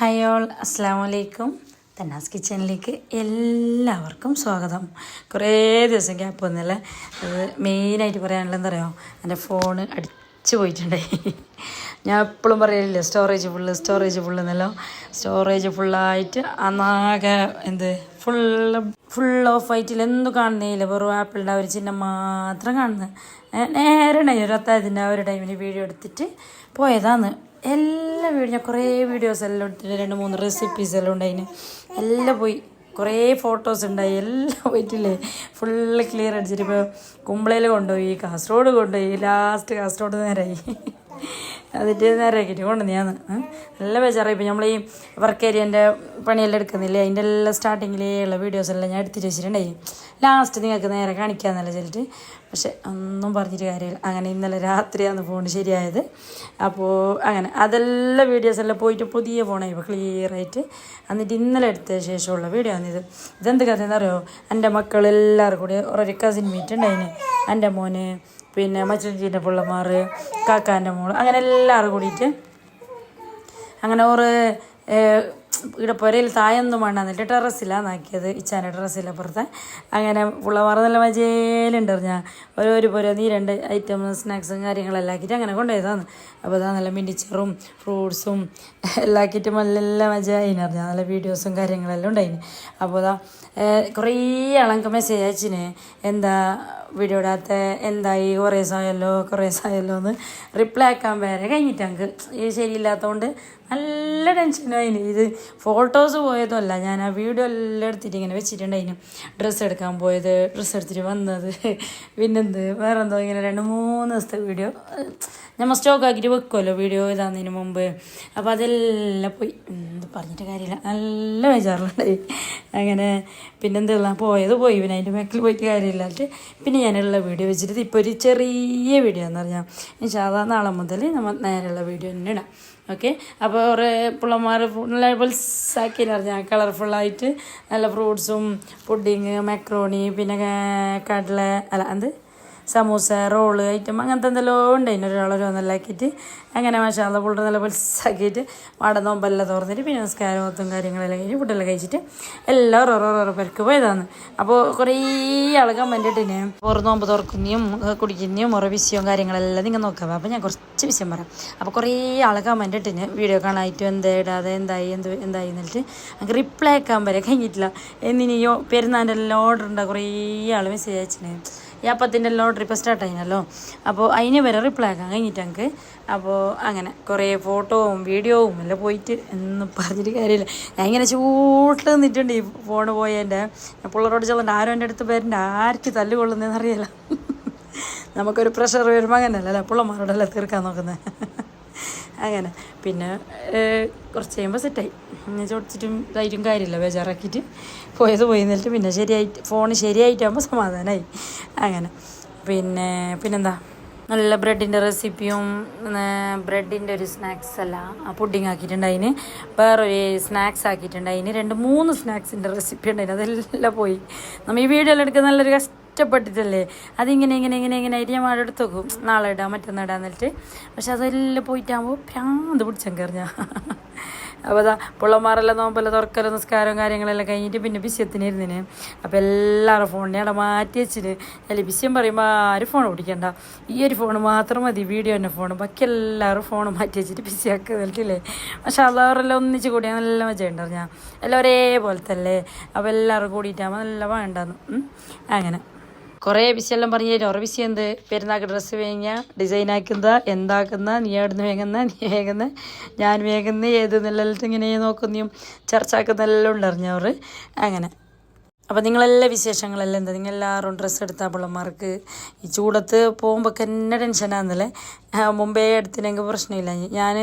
Hi all അസ്സാം വലൈക്കും തന്നാസ് കിച്ചണിലേക്ക് എല്ലാവർക്കും സ്വാഗതം. കുറേ ദിവസം ഗ്യാപ്പ് വന്നില്ല? അത് മെയിനായിട്ട് പറയാനുള്ളത് എന്താ പറയുക എന്റെ ഫോണ് അടിച്ചു പോയിട്ടുണ്ടായി ഞാൻ എപ്പോഴും പറയലില്ല സ്റ്റോറേജ് ഫുള്ള് സ്റ്റോറേജ് ഫുള്ള് എന്നല്ലോ. സ്റ്റോറേജ് ഫുള്ളായിട്ട് അന്നാകെ എന്ത് ഫുള്ള് ഫുൾ ഓഫ് ആയിട്ടില്ല. എന്തും കാണുന്നില്ല വെറും ആപ്പിളിന്റെ ഒരു ചിഹ്നം മാത്രം കാണുന്നത്. നേരെ ഒരു അത്താഴത്തിന്റെ ആ ഒരു ടൈമിൽ വീഡിയോ എടുത്തിട്ട് പോയതാന്ന് എല്ലാ വീഡിയോ ഞാൻ കുറേ വീഡിയോസ് എല്ലാം എടുത്തിട്ട് രണ്ട് മൂന്ന് റെസിപ്പീസ് എല്ലാം ഉണ്ടായിന്. എല്ലാം പോയി. കുറേ ഫോട്ടോസ് ഉണ്ടായി. എല്ലാം പോയിട്ടില്ലേ? ഫുള്ള് ക്ലിയർ അടിച്ചിട്ട് ഇപ്പോൾ കുമ്പളയിൽ കൊണ്ടുപോയി കാസർഗോഡ് കൊണ്ടുപോയി. ലാസ്റ്റ് കാസർഗോഡ് നേരായി. അതിട്ട് നേരാക്കിയിട്ട് കൊണ്ടുവന്ന് ഞാൻ നല്ല ബേജാറായി. ഇപ്പോൾ നമ്മൾ ഈ വർക്ക് ഏരിയന്റെ പണിയെല്ലാം എടുക്കുന്നില്ലേ? അതിന്റെ എല്ലാം സ്റ്റാർട്ടിങ്ങിലേ ഉള്ള വീഡിയോസ് എല്ലാം ഞാൻ എടുത്തിട്ട് വെച്ചിട്ടുണ്ടായി ലാസ്റ്റ് നിങ്ങൾക്ക് നേരെ കാണിക്കാമെന്നല്ല ചെല്ലിട്ട് പക്ഷെ ഒന്നും പറഞ്ഞിട്ട് കാര്യമില്ല. അങ്ങനെ ഇന്നലെ രാത്രിയാണ് ഫോൺ ശരിയായത്. അപ്പോൾ അങ്ങനെ. അതെല്ലാം വീഡിയോസ് എല്ലാം പോയിട്ട് പുതിയ ഫോണായി ഇപ്പോൾ ക്ലിയർ ആയിട്ട്. എന്നിട്ട് ഇന്നലെ എടുത്ത ശേഷമുള്ള വീഡിയോ ആണിത് ഇതെന്ത് കഥ എന്നറിയോ എന്റെ മക്കളെല്ലാവർക്കും കൂടി ഒരു കസിൻ മീറ്റ് ഉണ്ടായിന് എന്റെ മോന് പിന്നെ മച്ചഞ്ചീന്റെ പിള്ളമാർ കാക്കാന്റെ മോൾ അങ്ങനെ എല്ലാവരും കൂടിയിട്ട് അങ്ങനെ ഓറ് ഇവിടെ പുരയിൽ തായൊന്നും വേണ്ട എന്നിട്ട് ടെറസിലാണ് ആക്കിയത് ഇച്ചാന്റെ ടെറസിലപ്പുറത്തെ അങ്ങനെ പിള്ളമാർ നല്ല മജയിലുണ്ട് ഞാൻ ഓരോ ഒരു പുര നീ രണ്ട് ഐറ്റം സ്നാക്സും കാര്യങ്ങളെല്ലാം ആക്കിയിട്ട് അങ്ങനെ കൊണ്ടുപോയതാണ്. അപ്പോൾ അതാ നല്ല മിനിച്ചറും ഫ്രൂട്ട്സും എല്ലാം ആക്കിയിട്ട് നല്ല മജയിന് അറിഞ്ഞാൽ നല്ല വീഡിയോസും കാര്യങ്ങളെല്ലാം ഉണ്ടായിന്. അപ്പോൾ അതാ കുറേ ആളങ്ങൾക്ക് മെസ്സേജ് അയച്ചിന്. എന്താ വീഡിയോ ഇടാത്ത എന്തായി കുറേ ദിവസമായല്ലോ കുറേ ദിവസമായല്ലോ എന്ന് റിപ്ലൈ ആക്കാൻ വരെ കഴിഞ്ഞിട്ട് ഞങ്ങൾക്ക് ഇത് ശരിയില്ലാത്തതുകൊണ്ട് നല്ല ടെൻഷനായിന് ഇത് ഫോട്ടോസ് പോയതുമല്ല ഞാൻ ആ വീഡിയോ എല്ലാം എടുത്തിട്ട് ഇങ്ങനെ വെച്ചിട്ടുണ്ടായിന് ഡ്രസ്സ് എടുക്കാൻ പോയത് ഡ്രസ്സ് എടുത്തിട്ട് വന്നത് പിന്നെന്ത് വേറെ എന്തോ ഇങ്ങനെ രണ്ട് മൂന്ന് ദിവസത്തെ വീഡിയോ നമ്മൾ സ്റ്റോക്ക് ആക്കിയിട്ട് വെക്കുമല്ലോ വീഡിയോ ഇതാകുന്നതിന് മുമ്പ്. അപ്പോൾ അതെല്ലാം പോയി. എന്ത് പറഞ്ഞിട്ട് കാര്യമില്ല. നല്ല വിചാറുണ്ടായി അങ്ങനെ പിന്നെന്തെല്ലാം പോയത് പോയി. പിന്നെ അതിന്റെ ബാക്കിൽ പോയിട്ട് കാര്യമില്ലാട്ട് പിന്നെ ഞാനുള്ള വീഡിയോ വെച്ചിട്ട് ഇപ്പോൾ ഒരു ചെറിയ വീഡിയോ എന്ന് പറഞ്ഞാൽ സാധാ നാളെ മുതൽ നമ്മൾ നേരെയുള്ള വീഡിയോ തന്നെ ഇടാം ഓക്കെ അപ്പോൾ കുറേ പിള്ളമാർ നല്ല എന്ന് പറഞ്ഞാൽ കളർഫുള്ളായിട്ട് നല്ല ഫ്രൂട്ട്സും പുഡിങ് മക്രോണി പിന്നെ കടല അല്ല എന്ത്? സമൂസ റോൾ ഐറ്റം അങ്ങനത്തെ എന്തെല്ലോ ഉണ്ടായിരുന്നു ഒരാളൊരു ഒന്നെല്ലാക്കിയിട്ട് അങ്ങനെ മഷാല പുള്ളി നല്ല പൊലിസാക്കിയിട്ട് വാട നോമ്പെല്ലാം തുറന്നിട്ട് പിന്നെ നമസ്കാരം ഒത്തും കാര്യങ്ങളെല്ലാം കഴിഞ്ഞ് ഫുഡെല്ലാം കഴിച്ചിട്ട് എല്ലാവരും ഓരോ ഓരോ പേർക്ക് പോയതാണ്. അപ്പോൾ കുറേ ആൾ കമന്റ് ഇട്ടിന്. ഓരോ നോമ്പ് തുറക്കുന്നതും കുടിക്കുന്നതും ഓരോ വിഷയവും കാര്യങ്ങളെല്ലാം നിങ്ങൾ നോക്കാം. അപ്പോൾ ഞാൻ കുറച്ച് വിഷയം പറയാം. അപ്പോൾ കുറേ ആൾ കമന്റ് വീഡിയോ കാണാനായിട്ട് എന്താ ഇടാതെ എന്തായി എന്ത് എന്തായി എന്നിട്ട് എനിക്ക് റിപ്ലൈ ആക്കാൻ വരെ കഴിഞ്ഞിട്ടില്ല. എന്നിനിയോ പെരുന്നാന്റെ എല്ലാം ഓർഡർ ഉണ്ടാകും കുറേ ആൾ മെസ്സേജ് അയച്ചിന്. ഈ അപ്പത്തിന്റെ എല്ലാം ഓർഡർ ഇപ്പോൾ സ്റ്റാർട്ട് അപ്പോൾ അതിന് വരെ റിപ്ലൈ ആക്കാൻ കഴിഞ്ഞിട്ട് ഞങ്ങൾക്ക് അപ്പോൾ അങ്ങനെ കുറേ ഫോട്ടോവും വീഡിയോവും എല്ലാം പോയിട്ട് എന്ന് പറഞ്ഞിട്ട് കാര്യമില്ല. ഞാൻ ഇങ്ങനെ ചൂട്ടിൽ നിന്നിട്ടുണ്ട് ഈ ഫോണ് പോയതിന്റെ പിള്ളേരോട് ചെല്ലണ്ട ആരും എന്റെ അടുത്ത് പേരുണ്ട് ആർക്ക് തല്ല് അറിയില്ല നമുക്കൊരു പ്രഷർ വരുമ്പോൾ അങ്ങനെയല്ല അല്ലേ പിള്ളമാരോടല്ലേ തീർക്കാൻ നോക്കുന്നത് അങ്ങനെ. പിന്നെ കുറച്ച് കഴിയുമ്പോൾ സെറ്റായി ചോദിച്ചിട്ടും ഇതായിട്ടും കാര്യമില്ല ബേജാറാക്കിയിട്ട് പോയത് പോയി എന്നിട്ട് പിന്നെ ശരിയായിട്ട് ഫോൺ ശരിയായിട്ടാകുമ്പോൾ സമാധാനമായി അങ്ങനെ. പിന്നെ പിന്നെന്താ? നല്ല ബ്രെഡിന്റെ റെസിപ്പിയും ബ്രെഡിന്റെ ഒരു സ്നാക്സ് അല്ല പുഡിങ് ആക്കിയിട്ടുണ്ടായിന്. വേറൊരു സ്നാക്സ് ആക്കിയിട്ടുണ്ടായിന്. രണ്ട് മൂന്ന് സ്നാക്സിന്റെ റെസിപ്പി ഉണ്ടായിന്. അതെല്ലാം പോയി. നമ്മൾ ഈ വീഡിയോ എല്ലാം എടുക്കുന്ന നല്ലൊരു കഷ്ടപ്പെട്ടിട്ടല്ലേ? അതിങ്ങനെ ഇങ്ങനെ ഇങ്ങനെ ഇങ്ങനെ ആയിട്ട് ഞാൻ അവിടെ എടുത്ത് വെക്കും. നാളെ ഇടാം മറ്റന്നാൾ ഇടാൻ പക്ഷെ അതെല്ലാം പോയിട്ടാകുമ്പോൾ ഭ്രാന്ത് പിടിച്ചാൽ കയറിഞ്ഞ അപ്പോൾ അതാ പുള്ളന്മാരെല്ലാം നോമ്പെല്ലാം തുറക്കലും നിസ്കാരവും കാര്യങ്ങളെല്ലാം കഴിഞ്ഞിട്ട് പിന്നെ ബിസ്യത്തിനിരുന്നിന് അപ്പോൾ എല്ലാവരും ഫോണിനെ അവിടെ മാറ്റി വെച്ചിട്ട് അല്ലെ ബിസ്യം പറയുമ്പോൾ ആരും ഫോൺ പിടിക്കണ്ട. ഈ ഒരു ഫോൺ മാത്രം മതി വീഡിയോ തന്നെ ഫോൺ ബാക്കി എല്ലാവരും ഫോൺ മാറ്റി വെച്ചിട്ട് ബിസിയാക്കി നിൽക്കില്ലേ? പക്ഷെ അതവരെല്ലാം ഒന്നിച്ച് കൂടിയാൽ നല്ല മജയുണ്ടാവും ഞാൻ. എല്ലാം ഒരേപോലത്തെ അല്ലേ അപ്പോൾ എല്ലാവരും കൂടിയിട്ടാകുമ്പോൾ നല്ല വേണ്ടെന്ന്. അങ്ങനെ. കുറേ വിഷയെല്ലാം പറഞ്ഞു തരും. വിഷയം എന്ത്? പെരുന്നാൾക്ക് ഡ്രസ്സ് വേങ്ങ ഡിസൈൻ ആക്കുന്ന എന്താക്കുന്ന നീ എവിടുന്ന് വേങ്ങുന്ന നീ വേങ്ങുന്ന ഞാൻ വേങ്ങുന്ന ഏത് നിലത്ത് ഇങ്ങനെ നോക്കുന്നതും ചർച്ചാക്കുന്നെല്ലാം ഉണ്ടറിഞ്ഞവർ അങ്ങനെ. അപ്പോൾ നിങ്ങളെല്ലാ വിശേഷങ്ങളെല്ലാം എന്താ? നിങ്ങളെല്ലാവരും ഡ്രസ്സ് എടുത്താൽ പിള്ളമാർക്ക് ഈ ചൂടത്ത് പോകുമ്പോൾ തന്നെ ടെൻഷനാന്നല്ലേ മുമ്പേ എടുത്തിനെങ്കിൽ പ്രശ്നമില്ല. ഞാൻ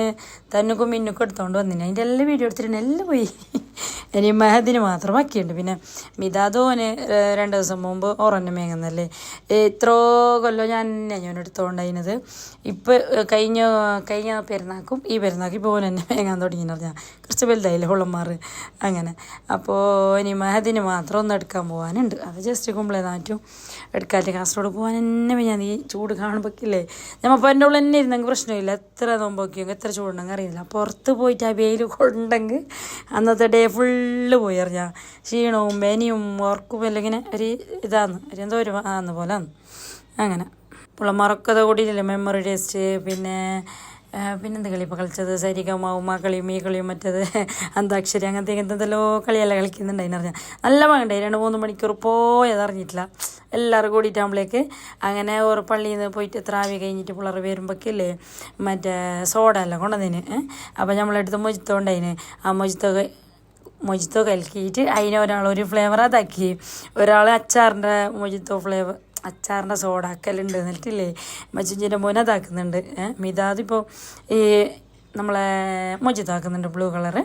തന്നുക്കും മിന്നുക്കും എടുത്തുകൊണ്ട് വന്നിന്. അതിന്റെ എല്ലാം വീഡിയോ എടുത്തിട്ടുണ്ട് എല്ലാം പോയി. ഇനി മെഹദിന് മാത്രം ബാക്കിയുണ്ട് പിന്നെ മിതാദോന് രണ്ട് ദിവസം മുമ്പ് ഓറന്നെ മേങ്ങുന്നല്ലേ എത്രയോ കൊല്ലം ഞാൻ ഞാൻ എടുത്തോണ്ടായിരുന്നത്. ഇപ്പോൾ കഴിഞ്ഞ കഴിഞ്ഞ പെരുന്നാക്കും ഈ പെരുന്നാക്കും ഇപ്പോൾ ഓനെന്നെ മേങ്ങാൻ തുടങ്ങിയെന്ന് പറഞ്ഞാൽ കുറച്ച് വലുതായില്ലേ ഹുള്ളന്മാർ അങ്ങനെ. അപ്പോൾ ഇനി മെഹദിന് മാത്രം ഒന്ന് എടുക്കാൻ പോകാനുണ്ട് അത് ജസ്റ്റ് കുമ്പളെ നാറ്റും എടുക്കാറ്റ്. കാസർഗോഡ് പോകാൻ തന്നെ ഞാൻ ഈ ചൂട് കാണുമ്പോഴേക്കില്ലേ നമ്മപ്പോൾ എന്റെ ഉള്ളിൽ തന്നെ ഇരുന്നെങ്കിൽ പ്രശ്നമില്ല. എത്ര നോമ്പോക്കിയെങ്കിൽ എത്ര ചൂടുണ്ടെങ്കിൽ അറിയില്ല പുറത്ത് പോയിട്ട് ആ വെയിൽ കൊണ്ടെങ്കിൽ അന്നത്തെ ഡേ ഫുള്ള് പോയി അറിഞ്ഞ ക്ഷീണവും വേനിയും ഉറക്കും ഇങ്ങനെ ഒരു ഇതാന്ന് ഒരു എന്തോ ഒരു ആന്ന് പോലെ അങ്ങനെ. അങ്ങനെ മറക്കത കൂടിയിട്ടില്ല മെമ്മറി ടേസ്റ്റ് പിന്നെ ആ, പിന്നെന്ത് കളി ഇപ്പോൾ കളിച്ചത്? സരിഗമ ഉമ്മ കളിയും ഈ കളിയും മറ്റേത് അന്താക്ഷരി അങ്ങനത്തെ എന്തെല്ലോ കളിയെല്ലാം കളിക്കുന്നുണ്ട് അതിനറിയാം നല്ല മകണ്ടായി രണ്ട് മൂന്ന് മണിക്കൂർ പോയത് അറിഞ്ഞിട്ടില്ല. എല്ലാവരും കൂടിയിട്ടാകുമ്പോഴേക്ക് അങ്ങനെ ഒരു പള്ളിയിൽ നിന്ന് പോയിട്ട് ത്രാവി കഴിഞ്ഞിട്ട് പിള്ളേർ വരുമ്പോഴേക്കില്ലേ മറ്റേ സോഡ എല്ലാം കൊണ്ടുവന്നതിന് അപ്പോൾ നമ്മളെടുത്ത് മൊജിത്തോ ഉണ്ടായിന് ആ മൊജിത്തോ മൊജിത്തോ കലക്കിയിട്ട് അതിനെ ഫ്ലേവറാ തക്കി ഒരാൾ അച്ചാറിന്റെ മൊജിത്തോ ഫ്ലേവർ അച്ചാറിന്റെ സോഡാക്കലുണ്ട് എന്നിട്ടില്ലേ? മച്ചുഞ്ചിന്റെ മോനെ അതാക്കുന്നുണ്ട് ഏഹ് മിതാദിപ്പോൾ ഈ നമ്മളെ മൊജിത്താക്കുന്നുണ്ട് ബ്ലൂ കളറ്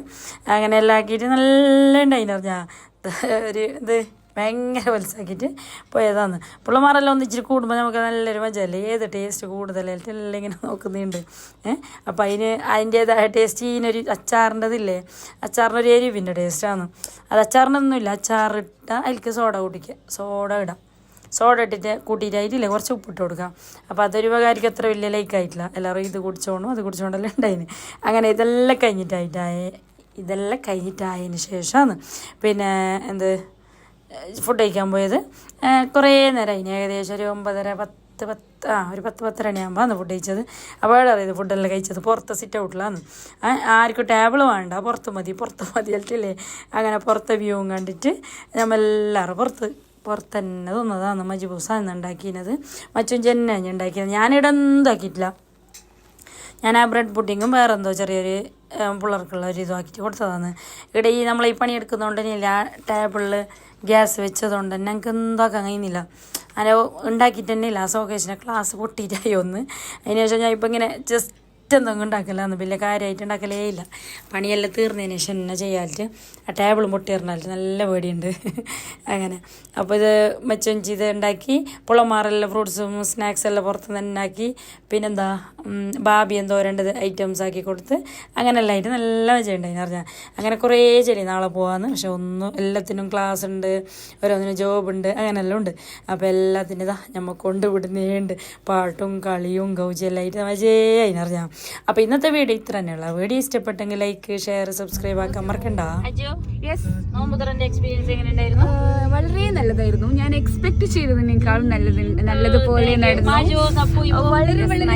അങ്ങനെ എല്ലാം ആക്കിയിട്ട് നല്ല ഉണ്ടായിരുന്നു പറഞ്ഞാൽ ഒരു ഇത് ഭയങ്കര വലുസാക്കിയിട്ട് പോയതാണ്. പിള്ളമാരെല്ലാം ഒന്ന് ഇച്ചിരി കൂടുമ്പോൾ നമുക്ക് നല്ലൊരു മജല്ലേ? ഏത് ടേസ്റ്റ് കൂടുതലായിട്ട് എല്ലാം ഇങ്ങനെ നോക്കുന്നുണ്ട്. ഏഹ് അപ്പോൾ അതിന് അതിന്റേതായ ടേസ്റ്റ് ഇതിനൊരു അച്ചാറിന്റെതില്ലേ? അച്ചാറിന്റെ ഒരു എരിവിന്റെ ടേസ്റ്റാണ് അത് അച്ചാറിനൊന്നുമില്ല. അച്ചാറിട്ട അതിലേക്ക് സോഡ കൂട്ടിക്കുക സോഡ ഇടാം. സോഡ ഇട്ടിട്ട് കൂട്ടിയിട്ടായിട്ടില്ലേ കുറച്ച് ഉപ്പിട്ട് കൊടുക്കാം. അപ്പോൾ അതൊരു ഉപകാരിക്ക് അത്ര വലിയ ലൈക്ക് ആയിട്ടില്ല. എല്ലാവരും ഇത് കുടിച്ചോണം അത് കുടിച്ചോണ്ടെല്ലാം ഉണ്ടായിന്. അങ്ങനെ ഇതെല്ലാം കഴിഞ്ഞിട്ടായിട്ടായ ഇതെല്ലാം കഴിഞ്ഞിട്ടായതിന് ശേഷമാണ് പിന്നെ എന്ത്? ഫുഡ് കഴിക്കാൻ പോയത്. കുറേ നേരം ഇനി ഏകദേശം ഒരു ഒമ്പതര പത്ത് പത്ത് ആ ഒരു പത്ത് പത്തര മണിയാകുമ്പോൾ അന്ന് ഫുഡ് കഴിച്ചത്. അപ്പോൾ അറിയത് ഫുഡെല്ലാം കഴിച്ചത്. പുറത്ത് സിറ്റ് ഔട്ടിലാണ് ആർക്കും ടേബിൾ വേണ്ട. പുറത്ത് മതി പുറത്ത് മതി അല്ലേ? അങ്ങനെ പുറത്തെ വ്യൂവും കണ്ടിട്ട് നമ്മളെല്ലാവരും പുറത്ത് പുറത്ത് തന്നെ തിന്നതാണ് അന്ന് ഉണ്ടാക്കിയത്. മച്ചും ചെന്നെ ഉണ്ടാക്കിയത്. ഞാനിവിടെ എന്താക്കിയിട്ടില്ല ഞാൻ ആ ബ്രെഡ് പുഡിങ്ങും വേറെന്തോ ചെറിയൊരു പിള്ളേർക്കുള്ള ഒരു ഇതാക്കിയിട്ട് കൊടുത്തതാണ്. ഇവിടെ ഈ നമ്മൾ ഈ പണി എടുക്കുന്നതുകൊണ്ട് തന്നെയില്ല ആ ടേബിളിൽ ഗ്യാസ് വെച്ചതുകൊണ്ട് തന്നെ ഞങ്ങൾക്ക് എന്താക്കാൻ കഴിയുന്നില്ല. അങ്ങനെ ഉണ്ടാക്കിയിട്ട് തന്നെ ഇല്ല. സോക്കേഷനെ ക്ലാസ് പൊട്ടിയിട്ടായി ഒന്ന്. അതിനുശേഷം ഞാൻ ഇപ്പം ഇങ്ങനെ ജസ്റ്റ് എന്തെങ്കിലും ഉണ്ടാക്കലാന്ന് വലിയ കാര്യമായിട്ട് ഉണ്ടാക്കലേ ഇല്ല. പണിയെല്ലാം തീർന്നതിന് ശേഷം എന്നെ ചെയ്യാലിട്ട് ആ ടേബിളും പൊട്ടിയിറങ്ങാലിട്ട് നല്ല പേടിയുണ്ട്. അങ്ങനെ. അപ്പോൾ ഇത് മെച്ചം ചെയ്ത് ഉണ്ടാക്കി പുളമാറെല്ലാം ഫ്രൂട്ട്സും സ്നാക്സ് എല്ലാം പുറത്ത് നിന്ന് ഉണ്ടാക്കി പിന്നെന്താ ബാബി എന്തോ രണ്ട് ഐറ്റംസ് ആക്കി കൊടുത്ത് അങ്ങനെല്ലാം ആയിട്ട് നല്ല മജ ഉണ്ടായി പറഞ്ഞാൽ അങ്ങനെ കുറേ ചെടി നാളെ പോകാമെന്ന് പക്ഷെ ഒന്നും എല്ലാത്തിനും ക്ലാസ് ഉണ്ട് ഓരോന്നിനും ജോബ് ഉണ്ട് അങ്ങനെല്ലാം ഉണ്ട്. അപ്പോൾ എല്ലാത്തിനും ഇതാ നമ്മൾ കൊണ്ടുവിടുന്നേണ്ട് പാട്ടും കളിയും ഗൗജിയെല്ലാം ആയിട്ട് എന്ന് അതിനറിയാം അപ്പോൾ ഇന്നത്തെ വീഡിയോ ഇത്ര തന്നെയുള്ള. വീഡിയോ ഇഷ്ടപ്പെട്ടെങ്കിൽ ലൈക്ക് ഷെയർ സബ്സ്ക്രൈബ് ആക്കാൻ മറക്കണ്ട. അജു യെസ് നോമ്പുതുറന്റെ എക്സ്പീരിയൻസ് എങ്ങനെ ഉണ്ടായിരുന്നു വളരെ നല്ലതായിരുന്നു. ഞാൻ എക്സ്പെക്ട് ചെയ്തതിനേക്കാളും നല്ലത് നല്ലതുപോലെ നടന്നു. വളരെ വളരെ